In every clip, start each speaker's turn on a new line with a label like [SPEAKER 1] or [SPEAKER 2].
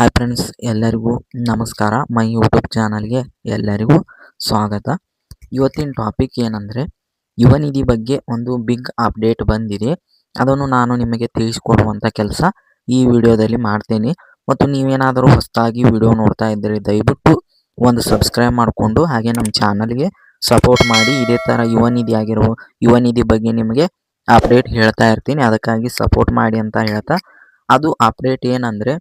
[SPEAKER 1] Hi friends ಎಲ್ಲರಿಗೂ ನಮಸ್ಕಾರ. My YouTube ಚಾನಲ್ಗೆ ಎಲ್ಲರಿಗೂ ಸ್ವಾಗತ. ಇವತ್ತಿನ ಟಾಪಿಕ್ ಏನಂದರೆ, ಯುವ ನಿಧಿ ಬಗ್ಗೆ ಒಂದು ಬಿಗ್ ಅಪ್ಡೇಟ್ ಬಂದಿದೆ. ಅದನ್ನು ನಾನು ನಿಮಗೆ ತಿಳಿಸಿಕೊಡುವಂಥ ಕೆಲಸ ಈ ವಿಡಿಯೋದಲ್ಲಿ ಮಾಡ್ತೇನೆ. ಮತ್ತು ನೀವೇನಾದರೂ ಹೊಸದಾಗಿ ವಿಡಿಯೋ ನೋಡ್ತಾ ಇದ್ದರೆ, ದಯವಿಟ್ಟು ಒಂದು ಸಬ್ಸ್ಕ್ರೈಬ್ ಮಾಡಿಕೊಂಡು ಹಾಗೆ ನಮ್ಮ ಚಾನಲ್ಗೆ ಸಪೋರ್ಟ್ ಮಾಡಿ. ಇದೇ ಥರ ಯುವ ನಿಧಿ ಆಗಿರೋ ಯುವ ನಿಧಿ ಬಗ್ಗೆ ನಿಮಗೆ ಅಪ್ಡೇಟ್ ಹೇಳ್ತಾ ಇರ್ತೀನಿ. ಅದಕ್ಕಾಗಿ ಸಪೋರ್ಟ್ ಮಾಡಿ ಅಂತ ಹೇಳ್ತಾ, ಅದು ಅಪ್ಡೇಟ್ ಏನಂದರೆ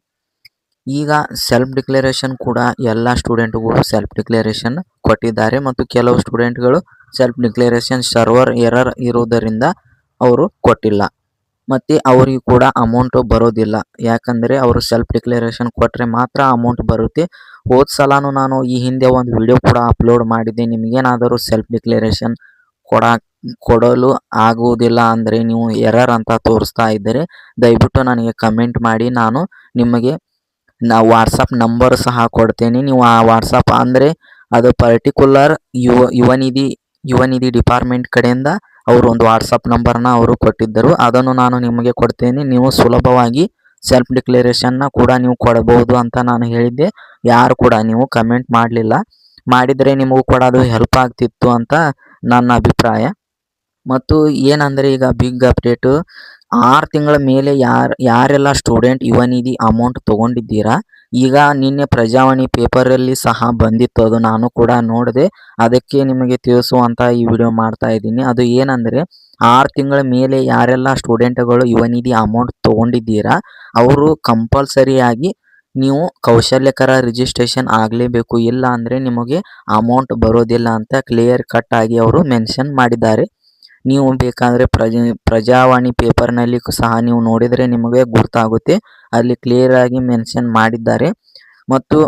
[SPEAKER 1] ಈಗ ಸೆಲ್ಫ್ ಡಿಕ್ಲರೇಷನ್ ಕೂಡ ಎಲ್ಲ ಸ್ಟೂಡೆಂಟ್ಗಳು ಸೆಲ್ಫ್ ಡಿಕ್ಲರೇಷನ್ ಕೊಟ್ಟಿದ್ದಾರೆ ಮತ್ತು ಕೆಲವು ಸ್ಟೂಡೆಂಟ್ಗಳು ಸೆಲ್ಫ್ ಡಿಕ್ಲರೇಷನ್ ಸರ್ವರ್ ಎರರ್ ಇರುವುದರಿಂದ ಅವರು ಕೊಟ್ಟಿಲ್ಲ. ಮತ್ತು ಅವರಿಗೆ ಕೂಡ ಅಮೌಂಟ್ ಬರೋದಿಲ್ಲ. ಯಾಕಂದರೆ ಅವರು ಸೆಲ್ಫ್ ಡಿಕ್ಲರೇಷನ್ ಕೊಟ್ಟರೆ ಮಾತ್ರ ಅಮೌಂಟ್ ಬರುತ್ತೆ. ಹೋದ ಸಲನೂ ನಾನು ಈ ಹಿಂದೆ ಒಂದು ವಿಡಿಯೋ ಕೂಡ ಅಪ್ಲೋಡ್ ಮಾಡಿದ್ದೆ. ನಿಮಗೇನಾದರೂ ಸೆಲ್ಫ್ ಡಿಕ್ಲರೇಷನ್ ಕೊಡ, ಕೊಡಲು ಆಗುವುದಿಲ್ಲ ಅಂದರೆ ನೀವು ಎರರ್ ಅಂತ ತೋರಿಸ್ತಾ ಇದ್ದರೆ ದಯವಿಟ್ಟು ನನಗೆ ಕಮೆಂಟ್ ಮಾಡಿ. ನಾನು ನಿಮಗೆ ನಾ ವಾಟ್ಸಪ್ ನಂಬರ್ ಸಹ ಕೊಡ್ತೇನೆ. ನೀವು ಆ ವಾಟ್ಸಪ್ ಅಂದರೆ ಅದು ಪರ್ಟಿಕ್ಯುಲರ್ ಯುವ ಯುವನಿಧಿ ಯುವನಿಧಿ ಯುವ ನಿಧಿ ಡಿಪಾರ್ಟ್ಮೆಂಟ್ ಕಡೆಯಿಂದ ಅವರು ಒಂದು ವಾಟ್ಸಪ್ ನಂಬರ್ನ ಅವರು ಕೊಟ್ಟಿದ್ದರು. ಅದನ್ನು ನಾನು ನಿಮಗೆ ಕೊಡ್ತೇನೆ. ನೀವು ಸುಲಭವಾಗಿ ಸೆಲ್ಫ್ ಡಿಕ್ಲರೇಷನ್ನ ಕೂಡ ನೀವು ಕೊಡಬಹುದು ಅಂತ ನಾನು ಹೇಳಿದ್ದೆ. ಯಾರು ಕೂಡ ನೀವು ಕಮೆಂಟ್ ಮಾಡಲಿಲ್ಲ. ಮಾಡಿದರೆ ನಿಮಗೂ ಕೂಡ ಅದು ಹೆಲ್ಪ್ ಆಗ್ತಿತ್ತು ಅಂತ ನನ್ನ ಅಭಿಪ್ರಾಯ. ಮತ್ತು ಏನಂದರೆ ಈಗ ಬಿಗ್ ಅಪ್ಡೇಟು ಆರು ತಿಂಗಳ ಮೇಲೆ ಯಾರು, ಯಾರೆಲ್ಲ ಸ್ಟೂಡೆಂಟ್ ಯುವ ನಿಧಿ ಅಮೌಂಟ್ ತಗೊಂಡಿದ್ದೀರಾ? ಈಗ ನಿನ್ನೆ ಪ್ರಜಾವಾಣಿ ಪೇಪರಲ್ಲಿ ಸಹ ಬಂದಿತ್ತು, ಅದು ನಾನು ಕೂಡ ನೋಡಿದೆ. ಅದಕ್ಕೆ ನಿಮಗೆ ತಿಳಿಸುವಂತ ಈ ವಿಡಿಯೋ ಮಾಡ್ತಾ ಇದ್ದೀನಿ. ಅದು ಏನಂದರೆ, ಆರು ತಿಂಗಳ ಮೇಲೆ ಯಾರೆಲ್ಲ ಸ್ಟೂಡೆಂಟ್ಗಳು ಯುವ ನಿಧಿ ಅಮೌಂಟ್ ತಗೊಂಡಿದ್ದೀರಾ, ಅವರು ಕಂಪಲ್ಸರಿಯಾಗಿ ನೀವು ಕೌಶಲ್ಯಕರ ರಿಜಿಸ್ಟ್ರೇಷನ್ ಆಗಲೇಬೇಕು. ಇಲ್ಲ ಅಂದರೆ ನಿಮಗೆ ಅಮೌಂಟ್ ಬರೋದಿಲ್ಲ ಅಂತ ಕ್ಲಿಯರ್ ಕಟ್ ಆಗಿ ಅವರು ಮೆನ್ಷನ್ ಮಾಡಿದ್ದಾರೆ. ನೀವು ಬೇಕಾದರೆ ಪ್ರಜ, ಪ್ರಜಾವಾಣಿ ಪೇಪರ್ನಲ್ಲಿ ಸಹ ನೀವು ನೋಡಿದರೆ ನಿಮಗೆ ಗೊತ್ತಾಗುತ್ತೆ ಅಲ್ಲಿ ಕ್ಲಿಯರ್ ಆಗಿ ಮೆನ್ಷನ್ ಮಾಡಿದ್ದಾರೆ. ಮತ್ತು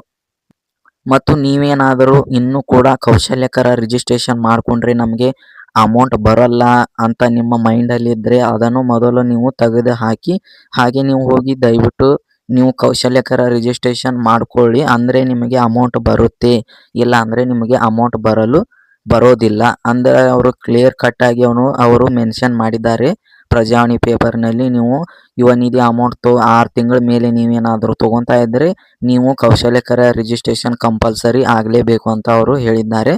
[SPEAKER 1] ಮತ್ತು ನೀವೇನಾದರೂ ಇನ್ನೂ ಕೂಡ ಕೌಶಲ್ಯಕರ ರಿಜಿಸ್ಟ್ರೇಷನ್ ಮಾಡಿಕೊಂಡ್ರೆ ನಮಗೆ ಅಮೌಂಟ್ ಬರೋಲ್ಲ ಅಂತ ನಿಮ್ಮ ಮೈಂಡಲ್ಲಿ ಇದ್ದರೆ ಅದನ್ನು ಮೊದಲು ನೀವು ತೆಗೆದು ಹಾಕಿ ಹಾಗೆ ನೀವು ಹೋಗಿ ದಯವಿಟ್ಟು ನೀವು ಕೌಶಲ್ಯಕರ ರಿಜಿಸ್ಟ್ರೇಷನ್ ಮಾಡಿಕೊಳ್ಳಿ. ಅಂದರೆ ನಿಮಗೆ ಅಮೌಂಟ್ ಬರುತ್ತೆ. ಇಲ್ಲ ಅಂದರೆ ನಿಮಗೆ ಅಮೌಂಟ್ ಬರಲು ಬರೋದಿಲ್ಲ. ಅಂದರೆ ಅವರು ಕ್ಲಿಯರ್ ಕಟ್ ಆಗಿ ಅವನು, ಅವರು ಮೆನ್ಷನ್ ಮಾಡಿದ್ದಾರೆ. ಪ್ರಜಾವಾಣಿ ಪೇಪರ್ನಲ್ಲಿ ನೀವು ಯುವ ನಿಧಿ ಅಮೌಂಟ್ ಆರು ತಿಂಗಳ ಮೇಲೆ ನೀವೇನಾದರೂ ತೊಗೊತಾ ಇದ್ದರೆ ನೀವು ಕೌಶಲ್ಯಕರ ರಿಜಿಸ್ಟ್ರೇಷನ್ ಕಂಪಲ್ಸರಿ ಆಗಲೇಬೇಕು ಅಂತ ಅವರು ಹೇಳಿದ್ದಾರೆ.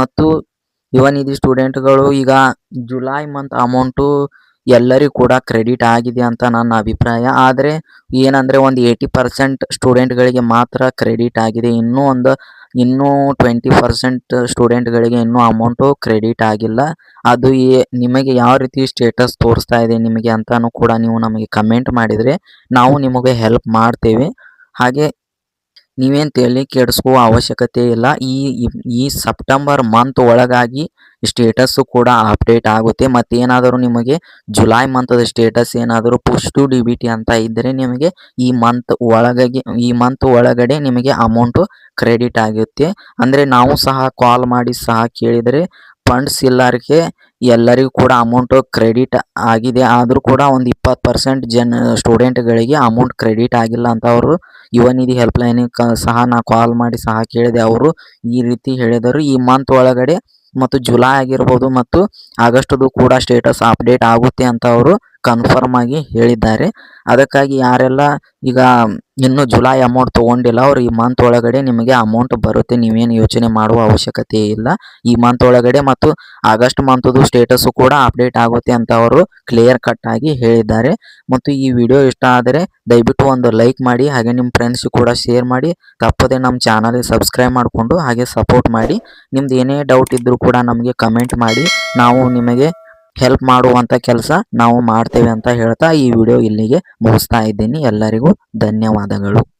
[SPEAKER 1] ಮತ್ತು ಯುವ ನಿಧಿ ಸ್ಟೂಡೆಂಟ್ಗಳು ಈಗ ಜುಲೈ ಮಂತ್ ಅಮೌಂಟು ಎಲ್ಲರಿಗೂ ಕೂಡ ಕ್ರೆಡಿಟ್ ಆಗಿದೆ ಅಂತ ನನ್ನ ಅಭಿಪ್ರಾಯ. ಆದರೆ ಏನಂದರೆ ಒಂದು ಏಯ್ಟಿ ಪರ್ಸೆಂಟ್ ಸ್ಟೂಡೆಂಟ್ಗಳಿಗೆ ಮಾತ್ರ ಕ್ರೆಡಿಟ್ ಆಗಿದೆ. ಇನ್ನೂ ಒಂದು ಇನ್ನೂ ಟ್ವೆಂಟಿ ಪರ್ಸೆಂಟ್ ಸ್ಟೂಡೆಂಟ್ಗಳಿಗೆ ಇನ್ನೂ ಅಮೌಂಟು ಕ್ರೆಡಿಟ್ ಆಗಿಲ್ಲ. ಅದು ಈ ನಿಮಗೆ ಯಾವ ರೀತಿ ಸ್ಟೇಟಸ್ ತೋರಿಸ್ತಾ ಇದೆ ನಿಮಗೆ ಅಂತಲೂ ಕೂಡ ನೀವು ನಮಗೆ ಕಮೆಂಟ್ ಮಾಡಿದರೆ ನಾವು ನಿಮಗೆ ಹೆಲ್ಪ್ ಮಾಡ್ತೇವೆ. ಹಾಗೆ ನೀವೇನು ತಲೆ ಕೆಡಿಸ್ಕೋ ಅವಶ್ಯಕತೆ ಇಲ್ಲ. ಈ ಈ ಸೆಪ್ಟೆಂಬರ್ ಮಂತ್ ಒಳಗಾಗಿ ಸ್ಟೇಟಸ್ಸು ಕೂಡ ಅಪ್ಡೇಟ್ ಆಗುತ್ತೆ. ಮತ್ತು ಏನಾದರೂ ನಿಮಗೆ ಜುಲೈ ಮಂತದ ಸ್ಟೇಟಸ್ ಏನಾದರೂ ಪುಷ್ ಟು ಡಿ ಬಿ ಅಂತ ಇದ್ದರೆ ನಿಮಗೆ ಈ ಮಂತ್ ಒಳಗಾಗಿ, ಈ ಮಂತ್ ಒಳಗಡೆ ನಿಮಗೆ ಅಮೌಂಟು ಕ್ರೆಡಿಟ್ ಆಗುತ್ತೆ. ಅಂದರೆ ನಾವು ಸಹ ಕಾಲ್ ಮಾಡಿ ಸಹ ಕೇಳಿದರೆ ಫಂಡ್ಸ್ ಇಲ್ಲಾರಿಗೆ ಎಲ್ಲರಿಗೂ ಕೂಡ ಅಮೌಂಟು ಕ್ರೆಡಿಟ್ ಆಗಿದೆ. ಆದರೂ ಕೂಡ ಒಂದು ಇಪ್ಪತ್ತು ಪರ್ಸೆಂಟ್ ಜನ ಸ್ಟೂಡೆಂಟ್ಗಳಿಗೆ ಅಮೌಂಟ್ ಕ್ರೆಡಿಟ್ ಆಗಿಲ್ಲ ಅಂತ ಅವರು ಯುವ ನಿಧಿ ಹೆಲ್ಪ್ಲೈನಿಗೆ ಸಹ ನಾ ಕಾಲ್ ಮಾಡಿ ಸಹ ಕೇಳಿದೆ. ಅವರು ಈ ರೀತಿ ಹೇಳಿದರು. ಈ ಮಂತ್ ಒಳಗಡೆ ಮತ್ತು ಜುಲೈ ಆಗಿರ್ಬೋದು ಮತ್ತು ಆಗಸ್ಟ್ದು ಕೂಡ ಸ್ಟೇಟಸ್ ಅಪ್ಡೇಟ್ ಆಗುತ್ತೆ ಅಂತ ಅವರು ಕನ್ಫರ್ಮ್ ಆಗಿ ಹೇಳಿದ್ದಾರೆ. ಅದಕ್ಕಾಗಿ ಯಾರೆಲ್ಲ ಈಗ ಇನ್ನೂ ಜುಲೈ ಅಮೌಂಟ್ ತೊಗೊಂಡಿಲ್ಲ, ಅವ್ರು ಈ ಮಂತ್ ಒಳಗಡೆ ನಿಮಗೆ ಅಮೌಂಟ್ ಬರುತ್ತೆ. ನೀವೇನು ಯೋಚನೆ ಮಾಡುವ ಅವಶ್ಯಕತೆ ಇಲ್ಲ. ಈ ಮಂತ್ ಒಳಗಡೆ ಮತ್ತು ಆಗಸ್ಟ್ ಮಂತ್ದು ಸ್ಟೇಟಸ್ಸು ಕೂಡ ಅಪ್ಡೇಟ್ ಆಗುತ್ತೆ ಅಂತ ಅವರು ಕ್ಲಿಯರ್ ಕಟ್ ಆಗಿ ಹೇಳಿದ್ದಾರೆ. ಮತ್ತು ಈ ವಿಡಿಯೋ ಇಷ್ಟ ಆದರೆ ದಯವಿಟ್ಟು ಒಂದು ಲೈಕ್ ಮಾಡಿ, ಹಾಗೆ ನಿಮ್ಮ ಫ್ರೆಂಡ್ಸ್ ಕೂಡ ಶೇರ್ ಮಾಡಿ. ತಪ್ಪದೆ ನಮ್ಮ ಚಾನಲ್ಗೆ ಸಬ್ಸ್ಕ್ರೈಬ್ ಮಾಡಿಕೊಂಡು ಹಾಗೆ ಸಪೋರ್ಟ್ ಮಾಡಿ. ನಿಮ್ದು ಏನೇ ಡೌಟ್ ಇದ್ದರೂ ಕೂಡ ನಮಗೆ ಕಮೆಂಟ್ ಮಾಡಿ. ನಾವು ನಿಮಗೆ ಹೆಲ್ಪ್ ಮಾಡುವಂತ ಕೆಲಸ ನಾವು ಮಾಡ್ತೇವೆ ಅಂತ ಹೇಳ್ತಾ ಈ ವಿಡಿಯೋ ಇಲ್ಲಿಗೆ ಮುಗಿಸ್ತಾ ಇದ್ದೀನಿ. ಎಲ್ಲರಿಗೂ ಧನ್ಯವಾದಗಳು.